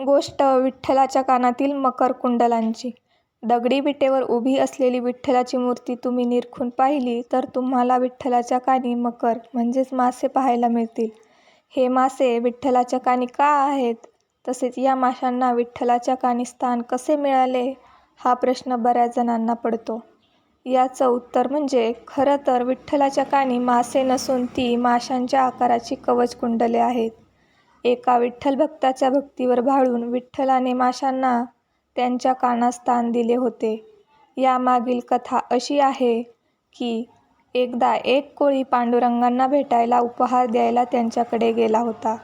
गोष्ट विठ्ठलाच्या कानातील मकर कुंडलांची. दगडी विटेवर उभी असलेली विठ्ठलाची मूर्ती तुम्ही निरखून पाहिली तर तुम्हाला विठ्ठलाच्या कानी मकर म्हणजेच मासे पाहायला मिळतील. हे मासे विठ्ठलाच्या कानी का आहेत? तसेच या माशांना विठ्ठलाच्या कानी स्थान कसे मिळाले? हा प्रश्न बऱ्याच जणांना पडतो. याचं उत्तर म्हणजे खरं तर विठ्ठलाच्या कानी मासे नसून ती माशांच्या आकाराची कवचकुंडले आहेत. एका विठ्ठल भक्ताच्या भक्तीवर भाळून विठ्ठलाने माशांना त्यांच्या कानात स्थान दिले होते. यामागील कथा अशी आहे की एकदा एक कोळी पांडुरंगांना भेटायला उपहार द्यायला त्यांच्याकडे गेला होता.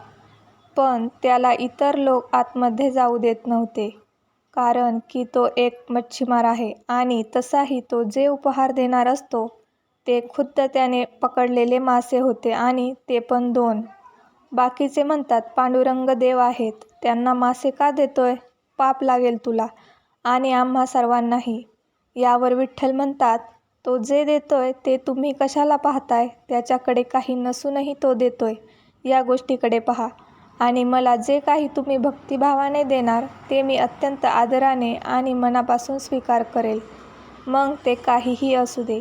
पण त्याला इतर लोक आतमध्ये जाऊ देत नव्हते कारण की तो एक मच्छीमार आहे आणि तसाही तो जे उपहार देणार असतो ते खुद्द त्याने पकडलेले मासे होते आणि ते पण दोन. बाकीचे म्हणतात पांडुरंग देव आहेत. त्यांना मासे का देतोय? पाप लागेल तुला आणि आम्हा सर्वांनाही. यावर विठ्ठल म्हणतात तो जे देतोय ते तुम्ही कशाला पाहताय? त्याच्याकडे काही नसूनही तो देतोय. या गोष्टीकडे पहा. आणि मला जे काही तुम्ही भक्तिभावाने देणार ते मी अत्यंत आदराने आणि मनापासून स्वीकार करेल. मग ते काहीही असू दे.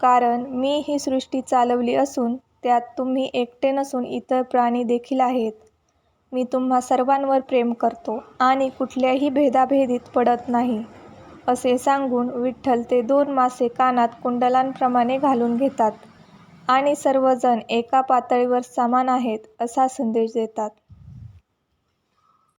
कारण मी ही सृष्टी चालवली असून त्यात तुम्ही एकटे नसून इतर प्राणी देखील आहेत. मी तुम्हा सर्वांवर प्रेम करतो आणि कुठल्याही भेदाभेदीत पडत नाही असे सांगून विठ्ठल ते दोन मासे कानात कुंडलांप्रमाणे घालून घेतात आणि सर्वजण एका पातळीवर समान आहेत असा संदेश देतात.